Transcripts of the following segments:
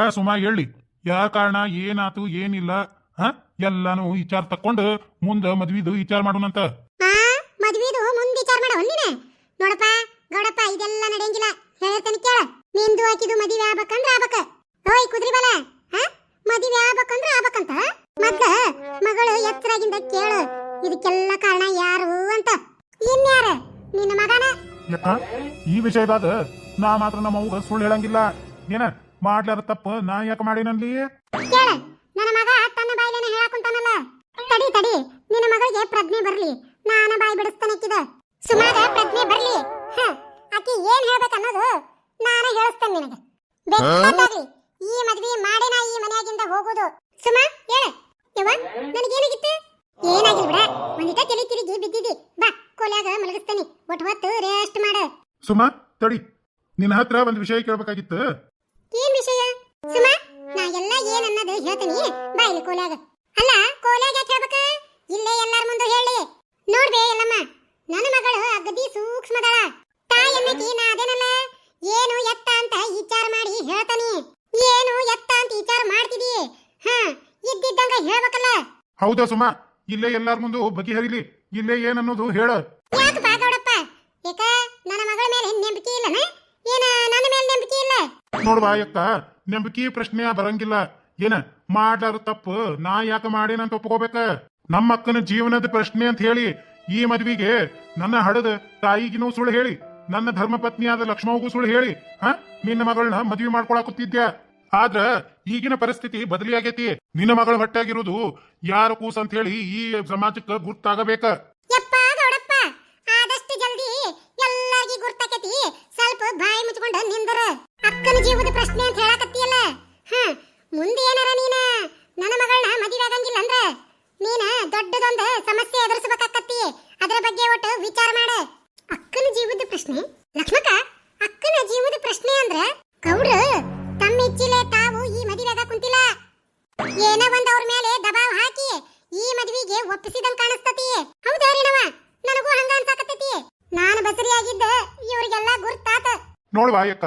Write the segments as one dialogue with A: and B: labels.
A: ಯಾಕ ಸುಮಾ ಹೇಳಿ. ಯಾ ಕಾರಣ ಏನಾತು ಏನಿಲ್ಲ ಹ? ಎಲ್ಲಾನು ವಿಚಾರ ತಕೊಂಡು ಮುಂದ ಮದ್ವಿದು ವಿಚಾರ ಮಾಡೋಣಂತ.
B: ಮದ್ವಿದು ಮುಂದ್ ವಿಚಾರ ಮಾಡ ಒಂದಿನ. ನೋಡಪ್ಪ ಗೌಡಪ್ಪ ಇದೆಲ್ಲ ನಡೆಯಂಗಿಲ್ಲ. ಹೇಳ್ತಾನೆ ಕೇಳ. ನಿಂದು ಹಾಕಿದು ಮದುವೆ ಆಗ್ಬೇಕಂದ್ರ ಆಗ್ಬೇಕ. ಓಯ್ ಕುದ್ರಿ ಬಲ. ಹಾ? ಮದುವೆ ಆಗ್ಬೇಕಂದ್ರ ಆಗ್ಬೇಕಂತ. ಮತ್ತ ಮಗಳು ಎತ್ತರಾಗಿಂದ ಕೇಳು. ಇದಕ್ಕೆಲ್ಲ ಕಾರಣ ಯಾರು ಅಂತ. ಇನ್ಯಾರ? ನಿನ್ನ ಮಗನ?
A: ಈ ವಿಷಯದಾಗ ನಾ ಮಾತ್ರ ನಮ್ಮ ಅವ್ಗ ಸುಳ್ಳು ಹೇಳಂಗಿಲ್ಲ. ಏನ ಮಾಡ್ಲಾರ ತಪ್ಪ ನಾ ಯಾಕೆ ಮಾಡಿನಲ್ಲಿ?
B: ಕೇಳ ನನ್ನ ಮಗ ತನ್ನ ಬಾಯಿಲೇನೆ ಹೇಳಾಕುಂತಾನಲ್ಲ? ತಡಿ ತಡಿ ನಿನ್ನ ಮಗಳಿಗೆ ಪ್ರಜ್ಞೆ ಬರ್ಲಿ. ನಾನ ಬಾಯಿ ಬಿಡಿಸ್ತಾನಕ್ಕಿದ ಸುಮಾಗ ಪ್ರಜ್ಞೆ ಬರ್ಲಿ. ಹ ಆಕಿ ಏನ್ ಹೇಳ್ಬೇಕನ್ನೋದು ನಾನ ಹೇಳಿಸ್ತೇನೆ ನಿನಗೆ. ಬೇಕಾದಾಗ್ಲಿ ಈ ಮದ್ವಿ ಮಾಡೇನ ಈ ಮನೆಯಾಗಿಂದ ಹೋಗೋದು. ಸುಮಾ ಹೇಳ. ಯವ್ವ ನನಗೇನಾಗಿತ್ತು? ಏನಾಗಿಲ್ಲ ಬಿಡ. ಒಂದಿಟ ತಲೆ ತಿರುಗಿ ಬಿದ್ದಿದಿ. ಬಾ ಕೋಲ್ಯಾಗ ಮಲಗಿಸ್ತಾನೆ. ಒಟ್ಟು ಹೊತ್ತು ರೆಸ್ಟ್ ಮಾಡ.
A: ಸುಮಾ ತಡಿ. ನಿನ್ನ ಹತ್ರ ಒಂದ್ ವಿಷಯ ಕೇಳ್ಬೇಕಾಗಿತ್ತು.
B: ಹೇಳ್ತೀನಿ. ಬಾಯಿಲಿ ಕೋಲ್ಯಾಗ ಅಲ್ಲ ಕೋಲ್ಯಾಗ ಯಾಕೆ ಹೇಳ್ಬೇಕ? ಇಲ್ಲೇ ಎಲ್ಲಾರ ಮುಂದೆ ಹೇಳಿ. ನೋಡ್ಬೇ ಎಲ್ಲಮ್ಮ ನನ್ನ ಮಗಳು ಅಗದಿ ಸೂಕ್ಷ್ಮದಳ. ತಾಯಿ ಅನ್ನಕಿ ನಾ ಅದೇನಲ್ಲ? ಏನು ಎತ್ತ ಅಂತ ವಿಚಾರ ಮಾಡಿ ಹೇಳ್ತಾನಿ. ಏನು ಎತ್ತ ಅಂತ ವಿಚಾರ ಮಾಡ್ತಿದಿ? ಹ ಇದ್ದಿದ್ದಂಗ ಹೇಳ್ಬೇಕಲ್ಲ.
A: ಹೌದಾ ಸುಮ? ಇಲ್ಲೇ ಎಲ್ಲಾರ ಮುಂದೆ ಬಗೆಹರಿಲಿ ಇಲ್ಲೇ ಏನನ್ನೋದು ಹೇಳ.
B: ಯಾಕೆ ಬಾಗೌಡಪ್ಪ ಏಕ ನನ್ನ ಮಗಳ ಮೇಲೆ ನಂಬಿಕೆ ಇಲ್ಲನ? ಏನ ನನ್ನ ಮೇಲೆ ನಂಬಿಕೆ ಇಲ್ಲ?
A: ನೋಡ್ವಾ ಯಕ್ಕ ನಂಬಿಕೆ ಪ್ರಶ್ನೆ ಬರಂಗಿಲ್ಲ. ಏನ? ಮಾಡ್ಲಾರ ತಪ್ಪು. ನಾ ಯಾಕೆ ಮಾಡೇನಂತ ಒಪ್ಕೋಬೇಕ? ನಮ್ಮ ಅಕ್ಕನ ಜೀವನದ ಪ್ರಶ್ನೆ ಅಂತ ಹೇಳಿ ಈ ಮದ್ವಿಗೆ ನನ್ನ ಹಡದ ತಾಯಿಗಿನೂ ಸುಳ್ಳು ಹೇಳಿ, ನನ್ನ ಧರ್ಮಪತ್ನಿಯಾದ ಲಕ್ಷ್ಮವ್ಗೂ ಸುಳ್ಳು ಹೇಳಿ, ಹ? ನಿನ್ನ ಮಗಳನ್ನ ಮದ್ವಿ ಮಾಡ್ಕೊಳಕುತ್ತಿದ್ಯಾ? ಆದ್ರ ಈಗಿನ ಪರಿಸ್ಥಿತಿ ಬದಲಿ ಆಗೈತಿ ನಿನ್ನ ಮಗಳ ಹೊಟ್ಟಾಗಿರೋದು ಯಾರ ಕೂಸ್ ಅಂತ ಹೇಳಿ ಈ ಸಮಾಜಕ್ಕೆ ಗುರ್ತಾಗಬೇಕ.
B: ಆದಷ್ಟು ಸ್ವಲ್ಪ ಬಾಯಿ ಮುಚ್ಕೊಂಡು ನಿಂದರ. ಅಕ್ಕನ ಜೀವದ ಪ್ರಶ್ನೆ ಅಂತ ಹೇಳಕತ್ತಿಯಲ್ಲ ಏನ ಒಂದ್ ಅವ್ರ ಮೇಲೆ ದಬಾವ್ ಹಾಕಿ ಈ ಮದ್ವಿಗೆ ಒಪ್ಪಿಸಿದಂಗ್ ಕಾಣಿಸ್ತತಿ ಹೌದಾ ರೇಣವ ನನಗೂ ಹಂಗ ಅನ್ಸಾಕತ್ತೈತಿ. ನಾನು ಬಸರಿಯಾಗಿದ್ದ ಇವ್ರಿಗೆಲ್ಲ ಗುರ್ತಾತ.
A: ನೋಡ್ವಾ ಅಕ್ಕ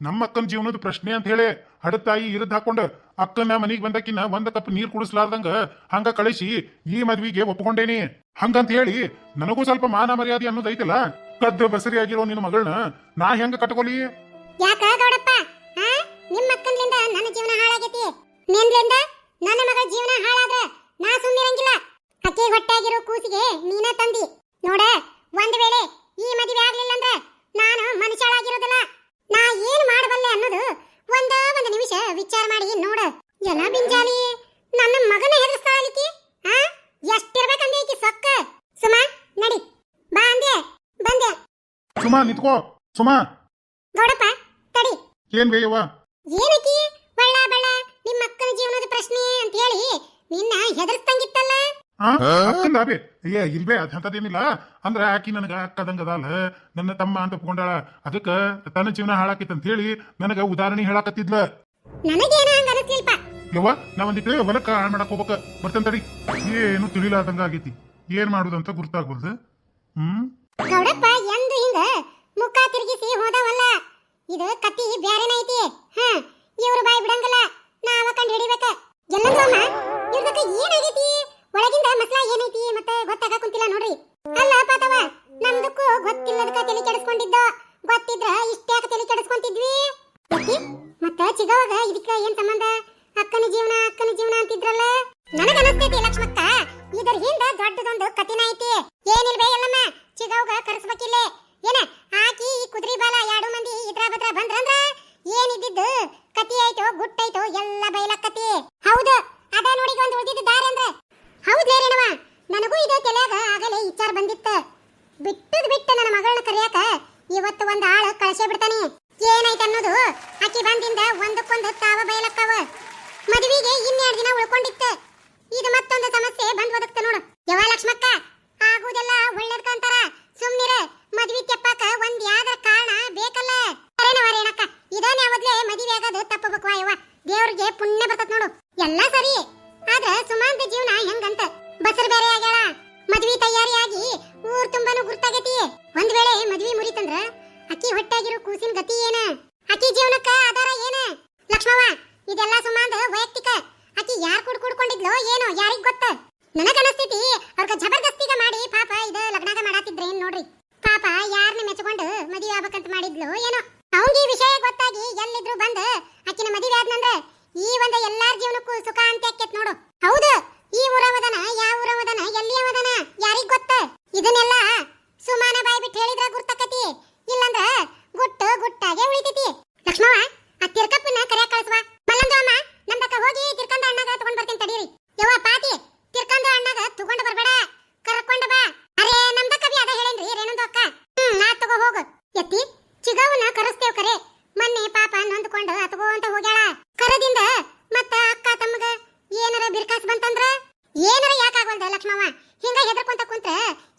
A: ನಮ್ಮ ಅಕ್ಕನ ಜೀವನದ ಪ್ರಶ್ನೆ ಅಂತ ಹೇಳಿ ಹಡತಾಯಿ ಇರದ್ ಹಾಕೊಂಡ ಅಕ್ಕನ ಮನಿಗ್ ಬಂದಕ್ಕಿನ್ನ ಒಂದ ಕಪ್ ನೀರ್ ಕುಡಿಸ್ಲಾರ್ದಂಗ ಹಂಗ ಕಳಿಸಿ ಈ ಮದ್ವಿಗೆ ಒಪ್ಕೊಂಡೇನಿ. ಹಂಗಂತ ಹೇಳಿ ನನಗೂ ಸ್ವಲ್ಪ ಮಾನ ಮರ್ಯಾದೆ ಅನ್ನೋದೈತಲ್ಲ ಕದ್ದು ಬಸರಿ ಆಗಿರೋ ನಿನ್ನ ಮಗಳನ್ನ ನಾ ಹೆಂಗ ಕಟ್ಕೊಲಿ?
B: ಯಾಕ ಗೌಡಪ್ಪ? ನಿಮ್ಮ ಅಕ್ಕನ್ಲಿಂದ ನನ್ನ ಜೀವನ ಹಾಳಾಗೈತಿ. ನಿನ್ಲಿಂದ ನನ್ನ ಮಗ ಜೀವನ ಹಾಳಾದ್ರ ನಾ ಸುಮ್ಮಿರಂಗಿಲ್ಲ ಅಕ್ಕಿ ಹೊಟ್ಟಾಗಿರೋ ಕೂಸಿಗೆ ನೀನ ತಂದಿ. ನೋಡ ಒಂದ್ ವೇಳೆ ಈ ಮದುವೆ ಆಗ್ಲಿಲ್ಲ ಅಂದ್ರ ನಾನು ಮನುಷ್ಯಳಾಗಿರೋದಿಲ್ಲ. ನಾ ಏನ್ ಮಾಡಬಲ್ಲೆ ಅನ್ನೋದು ಒಂದ ಒಂದು ನಿಮಿಷ ವಿಚಾರ ಮಾಡಿ ನೋಡ. ಎಲ್ಲ ಬಿಂಜಾಲಿ. ನನ್ನ ಮಗನ ಹೆದರ್ಸ್ತಾಳಿಕಿ ಹಾ ಎಷ್ಟಿರ್ಬೇಕಂದೆ ಈಕಿ ಸೊಕ್ಕ? ಸುಮಾ ನಡಿ. ಬಾ ಅಂದೆ ಬಂದೆ.
A: ಸುಮಾ ನಿತ್ಕೋ. ಸುಮಾ.
B: ಗೌಡಪ್ಪ ತಡಿ.
A: ಏನ್ ಬೇಯವ್ವ?
B: ಏನಕ್ಕಿ ಹೆದರ್ಸ್ತಂಗಿತ್ತಲ್ಲ
A: ಅಕ್ಕಂದ ಬೇ ಏ ಇಲ್ವೇ ಅದಂತದೇನಿಲ್ಲ ಅಂದ್ರ ಆಕಿ ನನಗ ಅಕ್ಕದಂಗದಲ್ಲ. ನನ್ನ ತಮ್ಮ ಅಂತ ಒಪ್ಕೊಂಡಾಳ. ಅದಕ್ಕ ತನ್ನ ಜೀವನ ಹಾಳಾಕಿತ್ ಅಂತ ಹೇಳಿ ನನಗ ಉದಾಹರಣೆ ಹೇಳಾಕತ್ತಿದ್ಲ.
B: ನನಗೇನ ಹಂಗ ಅನಿಸ್ಲಿಲ್ಪ?
A: ಯವ್ವ ನಾ ಒಂದಿಟ್ಟು ಹೊಲಕ್ಕ ಹಾಳು ಮಾಡಕ್ ಹೋಗ್ಬೇಕ. ಬರ್ತೇನೆ ತಡಿ. ಏನು ತಿಳಿಲಾರ್ದಂಗ ಆಗೈತಿ. ಏನ್ ಮಾಡುದಂತ ಗುರ್ತಾಗ್ವಲ್ದು ಹ್ಮ್?
B: ಗೌಡಪ್ಪ ಎಂದು ಹಿಂಗ ಮುಖ ತಿರುಗಿಸಿ ಹೋದವಲ್ಲ. ಇದು ಕತ್ತಿ ಬ್ಯಾರೆನ ಐತಿ. ಹ ಇವ್ರು ಬಾಯಿ ಬಿಡಂಗಲ್ಲ. ನಾವ ಕಂಡು ಹಿಡಿಬೇಕ. ಎಲ್ಲ ಸೋಮ? ಇವ್ರದಕ್ಕ ಏನಾಗೈತಿ? ಒಳಗಿಂದ ಮಸಲ ಏನೈತಿ ಮತ್ತೆ ಗೊತ್ತಾಗ ಕುಂತಿಲ್ಲ ನೋಡ್ರಿ. ಅಲ್ಲ ಪಾತವ, ನಮ್ದಕ್ಕೂ ಗೊತ್ತಿಲ್ಲದಕ್ಕ ತಲೆ ಕೆಡಿಸ್ಕೊಂಡಿದ್ದ? ಗೊತ್ತಿದ್ರ ಇಷ್ಟ್ಯಾಕ ತಲೆ ಕೆಡಿಸ್ಕೊಂತಿದ್ವಿ? ಮತ್ತ ಚಿಗವಾಗ ಇದಕ್ಕ ಏನ್ ಸಂಬಂಧ? ಅಕ್ಕನ ಜೀವನ ಅಕ್ಕನ ಜೀವನ ಅಂತಿದ್ರಲ್ಲ? ನನಗ ಅನಸ್ತೈತಿ ಲಕ್ಷ್ಮಕ್ಕ. ಇದರ ಹಿಂದ ದೊಡ್ಡದೊಂದು ಕಥಿನ ಐತಿ. ಏನಿಲ್ವೇ ಎಲ್ಲಮ್ಮ ಚಿಗವಾಗ ಕರೆಸ್ಬೇಕಿಲ್ಲ. ಏನ, ಆಕಿ, ಈ ಕುದುರೆ ಬಾಲ ಎರಡು ಮಂದಿ ಇದ್ರ ಬದ್ರ ಬಂದ್ರಂದ್ರ? ಏನಿದ್ದಿದ್ದು? ಕತಿ ಐತೋ ಗುಟ್ಟೈತೋ ಎಲ್ಲ ಬಯಲಕ್ಕತಿ ಹೌದು. ಅದ ನೋಡಿ ಒಂದು ಉಳಿದಿದ್ದ ದಾರಿ ಅಂದ್ರ ಹೌದ್ಲೇ ರೇಣವ, ನನಗೂ ಇದೇ ತಲೆಯಾಗ ಆಗಲೇ ವಿಚಾರ ಬಂದಿತ್ತ. ಬಿಟ್ಟದ್ ಬಿಟ್ಟ ನನ್ನ ಮಗಳನ್ನ ಕರಿಯಾಕ ಇವತ್ತು ಒಂದು ಆಳು ಕಳಸೇ ಬಿಡ್ತಾನೆ. ಏನೈತೆ ಅನ್ನೋದು ಅಕ್ಕಿ ಬಂದಿಂದ ಒಂದಕ್ಕೊಂದು ತಾವ ಬಯಲಕ್ಕವ. ಮದುವೆಗೆ ಇನ್ನೆರಡು ದಿನ ಉಳ್ಕೊಂಡಿತ್ತು. ಇದು ಮತ್ತೊಂದು ಸಮಸ್ಯೆ ಬಂದ್ ಒದಗ್ತ ನೋಡು. ಯವ ಲಕ್ಷ್ಮಕ್ಕ, ಆಗುದೆಲ್ಲ ಒಳ್ಳೇದ್ಕಂತಾರ ಸುಮ್ನಿರ, ಮದ್ವಿ ತೆಪ್ಪಾಕ ಒಂದ್ ಯಾವ್ದಾರ ಕಾರಣ ಬೇಕಲ್ಲ? ಸರೇನವ ರೇಣಕ್ಕ, ಇದಾನೆ ಅವದ್ಲೆ ಮದುವೆ ಆಗೋದು ತಪ್ಪಬೇಕು ಯವ್ವ? ದೇವ್ರಿಗೆ ಪುಣ್ಯ ಬರ್ತತ್ ನೋಡು. ಎಲ್ಲ ಸರಿ. ಆದ್ರ ಸುಮಾಂತ ಜೀವನ ಹೆಂಗಂತ? ಬಸರ್ ಬೇರೆ ಆಗ್ಯಾಳ. ಮದ್ವಿ ತಯಾರಿಯಾಗಿ ಊರ್ ತುಂಬಾನು ಗುರ್ತಾಗೈತಿ. ಒಂದ್ ವೇಳೆ ಮದ್ವಿ ಮುರಿತಂದ್ರ ಅಕ್ಕಿ ಹೊಟ್ಟಾಗಿರೋ ಕೂಸಿನ ಗತಿ ಏನ? ಅಕ್ಕಿ ಜೀವನಕ್ಕ ಆಧಾರ ಏನ? ಲಕ್ಷ್ಮವ, ಇದೆಲ್ಲ ಸುಮಾಂದ ವೈಯಕ್ತಿಕ. ಅಕ್ಕಿ ಯಾರ್ ಕುಡ್ ಕುಡ್ಕೊಂಡಿದ್ಲೋ ಏನೋ, ಯಾರಿಗ್ ಗೊತ್ತ? ನನಗ ಅನಸ್ತೈತಿ ಅವ್ರ ಜಬರ್ದಸ್ತಿಗ ಮಾಡಿ ಪಾಪ ಇದ ಲಗ್ನಾಗ ಮಾಡಾತಿದ್ರೆ ಏನ್ ನೋಡ್ರಿ ಪಾಪ ಯಾರನ್ನ ಮೆಚ್ಕೊಂಡು ಮದುವೆ ಆಗ್ಬೇಕಂತ ಮಾಡಿದ್ಲು ಏನೋ ಅವಂಗ ಈ ವಿಷಯ ಗೊತ್ತಾಗಿ ಎಲ್ಲಿದ್ರು ಬಂದ ಆಕಿನ ಮದುವೆ ಆದ್ನಂದ್ರ ಈ ಒಂದ ಎಲ್ಲಾರ ಜೀವನಕ್ಕೂ ಸುಖ ಅಂತ ಆಕ್ಕೇತ್ ನೋಡು ಹೌದು ಈ ಊರವದನ ಯಾವ ಊರವದನ ಎಲ್ಲಿ ಅವದನ ಯಾರಿಗ್ ಗೊತ್ತ ಇದನ್ನೆಲ್ಲ ಸುಮಾನ ಬಾಯಿ ಬಿಟ್ಟು ಹೇಳಿದ್ರ ಗುರ್ತಕತಿ ಇಲ್ಲಂದ್ರ ಗುಟ್ಟು ಗುಟ್ಟಾಗೆ ಉಳಿತೈತಿ ಲಕ್ಷ್ಮವ್ವ ಆ ತಿರ್ಕಪ್ಪನ ಕರೆ ಕಳ್ಸುವ ಮಲ್ಲಂದು ಅಮ್ಮ ನಮ್ದಕ್ಕ ಹೋಗಿ ತಿರ್ಕಂದ ಅಣ್ಣಗ ತಗೊಂಡ್ ಬರ್ತೀನಿ ತಡೀರಿ ಯವ್ವ ಪಾತಿ ತಿರ್ಕಂದ ಅಣ್ಣಗ ತಗೊಂಡ್ ಬರ್ಬೇಡ ಕರ್ಕೊಂಡ್ ಬಾ ಅರೇ ನಮ್ದಕ್ಕ ಬಿ ಅದ ಹೇಳೇನ್ರಿ ರೇಣುಂದು ಅಕ್ಕ ಹ್ಮ್ ನಾ ತಗೋ ಹೋಗು ಎತ್ತಿ ಚಿಗವನ್ನ ಕರೆಸ್ತೇವ್ ಕರೆ ಮೊನ್ನೆ ಪಾಪ ನೊಂದ್ಕೊಂಡು ಅತಗೋ ಅಂತ ಹೋಗ್ಯಾಳ ಕರದಿಂದ ಮತ್ತ ಅಕ್ಕ ತಮ್ಮಗ ಏನಾರ ಬಿರ್ಕಾಸ್ ಬಂತಂದ್ರ ಏನಾರ ಯಾಕಾಗಲ್ದ ಲಕ್ಷ್ಮವ್ವ ಹಿಂಗ ಹೆದರ್ಕೊಂತ ಕುಂತ್ರ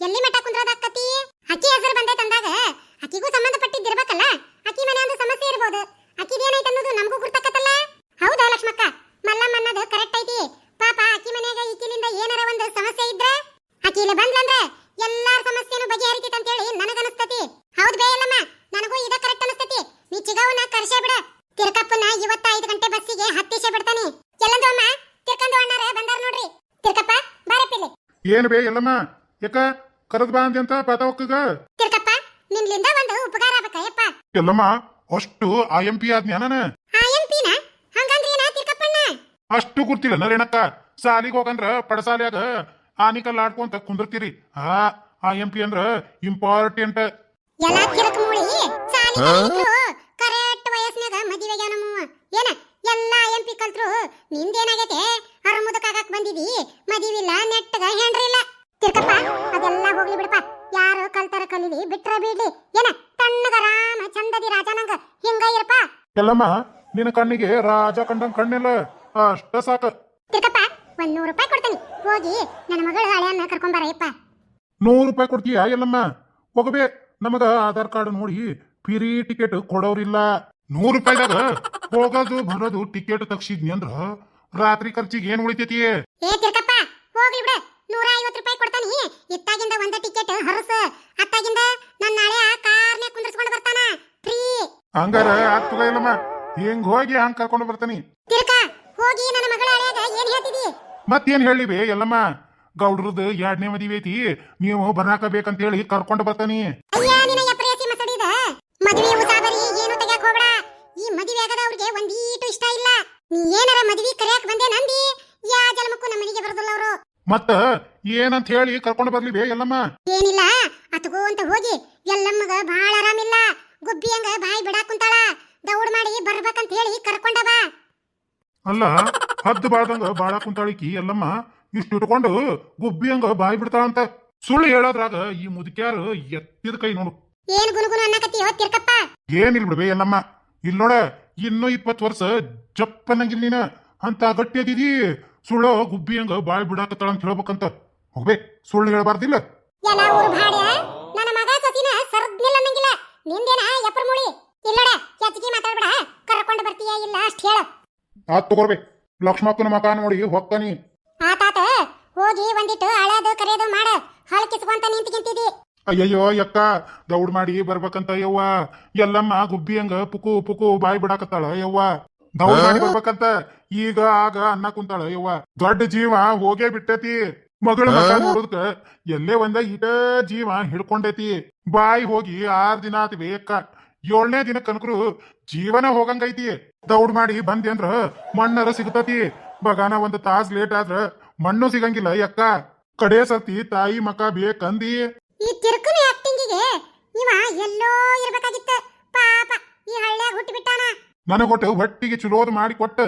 B: ಎಲ್ಲಿ ಮಠ ಕುಂದ್ರದ ಅಕ್ಕತಿ ಅಕ್ಕಿ ಹೆಸರು ಬಂದೈತ್ ಅಂದಾಗ ಅಕ್ಕಿಗೂ ಸಂಬಂಧಪಟ್ಟಿದ್ದಿರ್ಬೇಕಲ್ಲ ಅಕ್ಕಿ ಮನೆ ಒಂದು ಸಮಸ್ಯೆ ಇರ್ಬೋದು ಅಕ್ಕಿದೇನೈತೆ ಅನ್ನೋದು ನಮಗೂ ಗುರ್ತಕತ್ತಲ್ಲ ಹೌದಾ ಲಕ್ಷ್ಮಕ್ಕ ಮಲ್ಲಮ್ಮ ಅನ್ನೋದು ಕರೆಕ್ಟ್ ಐತಿ ಪಾಪ ಅಕ್ಕಿ ಮನೆಯಾಗ ಈಕಿಲಿಂದ ಏನಾರ ಒಂದು ಸಮಸ್ಯೆ ಇದ್ರ ಅಕ್ಕಿ ಇಲ್ಲಿ ಬಂದ್ಲಂದ್ರ ಎಲ್ಲಾರ ಸಮಸ್ಯೆನೂ ಬಗೆಹರಿತೈತೆ ಅಂತೇಳಿ ನನಗನಸ್ತತಿ ಹೌದ್ ಬೇ ಇಲ್ಲಮ್ಮ ನನಗೂ ಇದ ಕರೆಕ್ಟ್ ಅನಸ್ತತಿ ನೀ ಚಿಗವನ್ನ ಕರ್ಸೇ ಬಿಡ ತಿರ್ಕಪ್ಪನ ಇವತ್ತ ಐದು ಗಂಟೆ ಬಸ್ಸಿಗೆ ಹತ್ತಿಸೇ ಬಿಡ್ತಾನೆ ಎಲ್ಲಂದು ಅಮ್ಮ ತಿರ್ಕಂದು ಅಣ್ಣಾರ ಬಂದಾರ ನೋಡ್ರಿ ತಿರ್ಕಪ್ಪ ಬಾರಪ್ಪಿಲ್ಲಿ
A: ಏನು ಬೇ ಎಲ್ಲಮ್ಮ? ಯಾಕ? ಕರೆದ್ ಬಾ ಅಂತ ಪಾತ
B: ತಿರ್ಕಪ್ಪ ನಿನ್ನಿಂದ ಒಂದು ಉಪಕಾರ ಆಗ್ಬೇಕಯ್ಯಪ್ಪ
A: ಎಲ್ಲಮ್ಮ ಅಷ್ಟು ಆ ಎಂ ಪಿ ಆದ್
B: ಆ ಎಂ ಪಿನ ಹಂಗಂದ್ರೇನ ತಿರ್ಕಪ್ಪಣ್ಣ?
A: ಅಷ್ಟು ಗುರ್ತಿಲ್ಲ ನರೇಣಕ್ಕ ಸಾಲಿಗೆ ಹೋಗಂದ್ರ ಪಡಸಾಲ್ಯಾಗ ಆನಿಕಲ್ ಆಡ್ಕೊಂತ ಕುಂದಿರ್ತೀರಿ. ಆ ಆ ಎಂ ಪಿ ಅಂದ್ರ ಇಂಪಾರ್ಟೆಂಟ್
B: ಎಲ್ಲ ಮೂಳಿ ಸಾಲಿ ಕರೆಕ್ಟ್ ವಯಸ್ಸಿನಾಗ ಮದುವೆಗೆ ನಮ್ಮವ್ವ ಏನ? ಎಲ್ಲ ಎಂ ಪಿ ಕಲ್ತ್ರು ನಿಂದೇನಾಗೈತೆ? ಬಂದಿದಿ? ಮದಿವಿಲ್ಲ ನೆಟ್ಟಗ ಹೆಂಡ್ರಿಲ್ಲ ತಿರ್ಕಪ್ಪ ಅದೆಲ್ಲ ಹೋಗ್ಲಿ ಬಿಡಪ್ಪ. ಯಾರು ಕಲ್ತಾರ ಕಲೀಲಿ ಬಿಟ್ರ ಬಿಡ್ಲಿ. ಏನ ತಣ್ಣಗ ರಾಮ ಚಂದದಿ ರಾಜನಂಗ. ಹಿಂಗ ಇರಪ್ಪ.
A: ಎಲ್ಲಮ್ಮ ನಿನ್ನ ಕಣ್ಣಿಗೆ ರಾಜ ಕಂಡಂಗ್ ಕಣ್ಣಿಲ್ಲ. ಅಷ್ಟ ಸಾಕ.
B: ತಿರ್ಕಪ್ಪ ಒಂದ್ ನೂರು ರೂಪಾಯಿ ಕೊಡ್ತೀನಿ. ಹೋಗಿ ನನ್ನ ಮಗಳ ಹಳೆಯನ್ನ ಕರ್ಕೊಂಬಾರಯ್ಯಪ್ಪ
A: ನೂರು ರೂಪಾಯಿ ಕೊಡ್ತೀಯಾ ಎಲ್ಲಮ್ಮ? ಹೋಗಬೇ ನಮಗ ಆಧಾರ್ ಕಾರ್ಡ್ ನೋಡಿ ಫ್ರೀ ಟಿಕೆಟ್ ಕೊಡೋರಿಲ್ಲ. ನೂರು ರೂಪಾಯಿದಾಗ ಹೋಗೋದು ಬರೋದು ಟಿಕೆಟ್ ತಗ್ಸಿದ್ನಿ ಅಂದ್ರ ರಾತ್ರಿ ಖರ್ಚಿಗೆ ಏನ್ ಉಳಿತೈತಿ?
B: ಏ ತಿರ್ಕಪ್ಪ ಹೋಗ್ಲಿ ಬಿಡ. ನೂರ ಐವತ್ತು ರೂಪಾಯಿ ಕೊಡ್ತಾನಿ ಇತ್ತಾಗಿಂದ ಒಂದ ಟಿಕೆಟ್ ಹರಸ. ಅತ್ತಾಗಿಂದ ನನ್ನ ನಾಳೆ ಕಾರ್ನೇ ಕುಂದರ್ಸ್ಕೊಂಡು ಬರ್ತಾನ. ಫ್ರೀ
A: ಹಂಗಾರ ಆಗ್ತದ ಇಲ್ಲಮ್ಮ? ಹೆಂಗ್ ಹೋಗಿ ಹಂಗ್ ಕರ್ಕೊಂಡು ಬರ್ತಾನಿ?
B: ತಿರ್ಕ ಹೋಗಿ ನನ್ನ ಮಗಳ ಹಳೆಯಾಗ ಏನ್ ಹೇಳ್ತಿದಿ?
A: ಮತ್ತೇನ್ ಹೇಳಿವಿ ಎಲ್ಲಮ್ಮ ಗೌಡ್ರದ್ದು ಎರಡನೇ ಮದುವೆ ಐತಿ. ನೀವು ಬರಾಕ ಬೇಕಂತ ಹೇಳಿ ಕರ್ಕೊಂಡು ಬರ್ತಾನಿ.
B: ಅಯ್ಯ ನಿನ್ನ ಮಸಡಿದ ಮದುವೆ ಉಸಾಬರಿ ಏನು ತೆಗ್ಯಾಕ್ ಹೋಗ್ಬೇಡ. ಈ ಮದುವೆ ಆಗದವ್ರಿಗೆ ಒಂದೀಟು ಇಷ್ಟ ಇಲ್ಲ. ನೀ ಏನಾರ ಮದುವೆ ಕರೆಯಕ್ ಬಂದೆ ನಂದಿ ಯಾ ಜನ್ಮಕ್ಕೂ ನಮ್ಮ ಮನೆಗೆ ಬರೋದಿಲ್ಲ ಅವರು
A: ಮತ್ತ ಏನಂತ ಹೇಳಿ ಕರ್ಕೊಂಡು ಬರ್ಲಿ ಬೇ ಎಲ್ಲಮ್ಮ
B: ಏನಿಲ್ಲ ಅತ್ಗೋ ಅಂತ ಹೋಗಿ. ಎಲ್ಲಮ್ಮಗ ಬಾಳ ಆರಾಮಿಲ್ಲ. ಗುಬ್ಬಿಯಂಗ ಬಾಯಿ ಬಿಡಾಕ್ ಕುಂತಾಳ. ದೌಡ್ ಮಾಡಿ ಬರ್ಬೇಕಂತ ಹೇಳಿ ಕರ್ಕೊಂಡ ಬಾ.
A: ಅಲ್ಲ ಹದ್ದು ಬಾಳ್ದಂಗ ಬಾಳ ಕುಂತಾಳಿಕಿ ಎಲ್ಲಮ್ಮ ಇಷ್ಟು ಇಟ್ಕೊಂಡು ಗುಬ್ಬಿ ಹಂಗ ಬಾಯಿ ಬಿಡ್ತಾಳಂತ ಸುಳ್ಳು ಹೇಳೋದ್ರಾಗ ಈ ಮುದುಕ್ಯಾರು ಎತ್ತಿದ ಕೈ ನೋಡು.
B: ಏನ್ ಗುನುಗುನು ಅನ್ನಕತ್ತಿ ತಿರ್ಕಪ್ಪ.
A: ಏನಿಲ್ಲ ಬಿಡ್ಬೇ ಎಲ್ಲಮ್ಮ ಇಲ್ ನೋಡ ಇನ್ನೂ ಇಪ್ಪತ್ತು ವರ್ಷ ಜಪ್ಪನಂಗಿಲ್ಲ ನೀನ. ಅಂತ ಗಟ್ಟಿ ಅದಿದಿ. ಸುಳ್ಳು ಗುಬ್ಬಿ ಹಂಗ ಬಾಯಿ ಬಿಡಾಕತ್ತಾಳ ಅಂತ ಹೇಳ್ಬೇಕಂತ. ಹೋಗ್ಬೇ ಸುಳ್ಳು ಹೇಳ್ಬಾರ್ದಿಲ್ಲ.
B: ಎಲ್ಲ ಊರು ಭಾಡ್ಯ ನನ್ನ ಮಗ ಸಸಿನ ಸರ್ದ್ನಿಲ್ಲ ಅನ್ನಂಗಿಲ್ಲ. ನಿಂದೇನ ಎಪ್ರ ಮುಳಿ? ಇಲ್ಲಡ ಹೆಚ್ಚಿಗೆ ಮಾತಾಡ್ಬೇಡ. ಕರ್ಕೊಂಡು ಬರ್ತೀಯ ಇಲ್ಲ ಅಷ್ಟ್ ಹೇಳ.
A: ಆತ್ ತಗೋರ್ಬೇ ಲಕ್ಷ್ಮಕ್ಕನ ಮಕ ನೋಡಿ ಹೊಕ್ಕನಿ.
B: ಆತಾತ ಹೋಗಿ ಒಂದಿಟ್ಟು ಹಳೇದು ಕರೆಯೋದು ಮಾಡ. ಹಳಕಿಸ್ಕೊಂತ ನಿಂತ್ಕಿಂತಿದಿ
A: ಅಯ್ಯಯ್ಯೋ ಯಕ್ಕ ದೌಡ್ ಮಾಡಿ ಬರ್ಬೇಕಂತ ಯವ್ವ. ಎಲ್ಲಮ್ಮ ಗುಬ್ಬಿ ಹಂಗ ಪುಕು ಪುಕು ಬಾಯಿ ಬಿಡಾಕತ್ತಾಳ ಯವ್ವ. ದೌಡ್ ಮಾಡಿ ಬರ್ಬೇಕಂತ ಈಗ ಆಗ ಅನ್ನ ಕುಂತಾಳ ಯವ್ವ ದೊಡ್ಡ ಜೀವ ಹೋಗೇ ಬಿಟ್ಟತಿ. ಮಗಳ ಮಕ ನೋಡುದಕ್ಕ ಎಲ್ಲೇ ಒಂದ ಇಟ ಜೀವ ಹಿಡ್ಕೊಂಡೈತಿ. ಬಾಯಿ ಹೋಗಿ ಆರ್ ದಿನ ಆತ್ ಬೇಕ. ಏಳನೇ ದಿನ ಕನಕರು ಜೀವನ ಹೋಗಂಗೈತಿ. ದೌಡ್ ಮಾಡಿ ಬಂದಿ ಅಂದ್ರ ಮಣ್ಣರ ಸಿಗ್ತತಿ. ಬಗಾನ ಒಂದ್ ತಾಸ್ ಲೇಟ್ ಆದ್ರ ಮಣ್ಣು ಸಿಗಂಗಿಲ್ಲ ಯಕ್ಕ. ಕಡೆ ಸತಿ ತಾಯಿ ಮಕ ಬೇಕಂದಿ.
B: ಈ ತಿರ್ಕನ ಆಕ್ಟಿಂಗಿಗೆ ಇವ ಎಲ್ಲೋ ಇರ್ಬೇಕಾಗಿತ್ತ. ಪಾಪ ಈ ಹಳ್ಳ್ಯಾಗ ಹುಟ್ಟಿಬಿಟ್ಟಾನ
A: ನನಗೊಟ್ಟು ಹೊಟ್ಟಿಗೆ ಚುಲೋದ್ ಮಾಡಿ ಕೊಟ್ಟ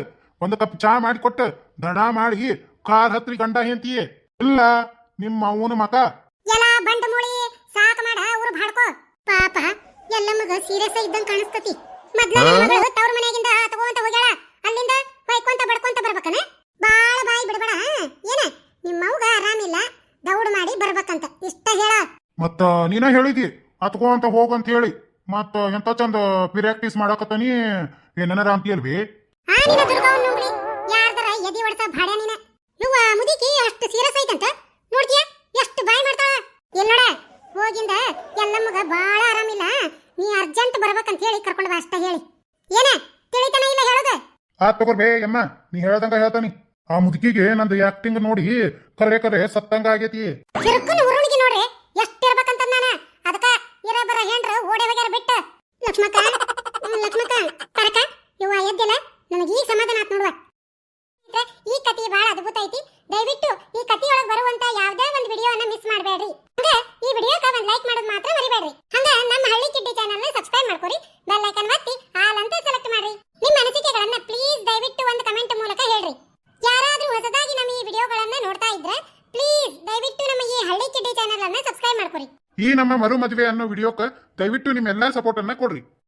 A: ಒಂದು ಕಪ್ ಚಾ ಮಾಡಿ ಕೊಟ್ಟ ದಡ ಮಾಡಿ ಕಾರ್ ಹತ್ರಿ ಗಂಡ ಹೆಂತಿಯೇ ಇಲ್ಲ ನಿಮ್ಮ ಅವನ ಮಕ
B: ಎಲ್ಲ ಬಂಡ ಮೂಳಿ ಸಾಕ ಮಾಡ ಊರು ಭಾಡ್ಕೋ ಪಾಪ ಎಲ್ಲಮ್ಮಗ ಸೀರಿಯಸ್ ಇದ್ದಂಗ ಕಾಣಿಸ್ತತಿ ಮೊದ್ಲ ಮಗಳು ತವ್ರ ಮನೆಯಾಗಿಂದ ತಗೋಂತ ಹೋಗ್ಯಾಳ. ಅಲ್ಲಿಂದ ಹೊಯ್ಕೊಂತ ಬಡ್ಕೊಂತ ಬರ್ಬೇಕನ? ಬಾಳ ಬಾಯಿ ಬಿಡಬೇಡ ಏನ? ನಿಮ್ಮವ್ಗ ಆರಾಮಿಲ್ಲ ದೌಡ್ ಮಾಡಿ ಬರ್ಬೇಕಂತ. ಇಷ್ಟ ಹೇಳ.
A: ಮತ್ತ ನೀನ ಹೇಳಿದಿ ಅತ್ಕೋ ಅಂತ ಹೋಗಂತ ಹೇಳಿ. ಮತ್ತ ಎಂತ ಚಂದ ಪ್ರಾಕ್ಟೀಸ್ ಮಾಡಕತ್ತನಿ? ಏನಾರ ಅಂತೀಯಲ್ವಿ
B: ಮುದಿಕಿ ಮಾಡ್ತಾಳ? ಹೋಗಿಂದ ಅರ್ಜೆಂಟ್ ಬರ್ಬೇಕಂತ ಹೇಳಿ ಹೇಳಿ. ಏನ? ತಿಳಿತನ ಇಲ್ಲ ಹೇಳೋದು? ಆ ನೀ ಹೇಳ್ದಂಗ ಹೇಳ್ತಾನಿ. ಆ ಮುದುಕಿಗೆ ನಂದು ಆಕ್ಟಿಂಗ್ ನೋಡಿ ಕರೆ ಕರೆ ಸತ್ತಂಗ ಆಗೈತಿ.
A: ಈ ನಮ್ಮ
B: ಮರು ಅನ್ನೋ ವಿಡಿಯೋಕ್ಕೆ ದಯವಿಟ್ಟು ನಿಮ್ಮೆಲ್ಲಾ ಸಪೋರ್ಟನ್ನು ಕೊಡ್ರಿ.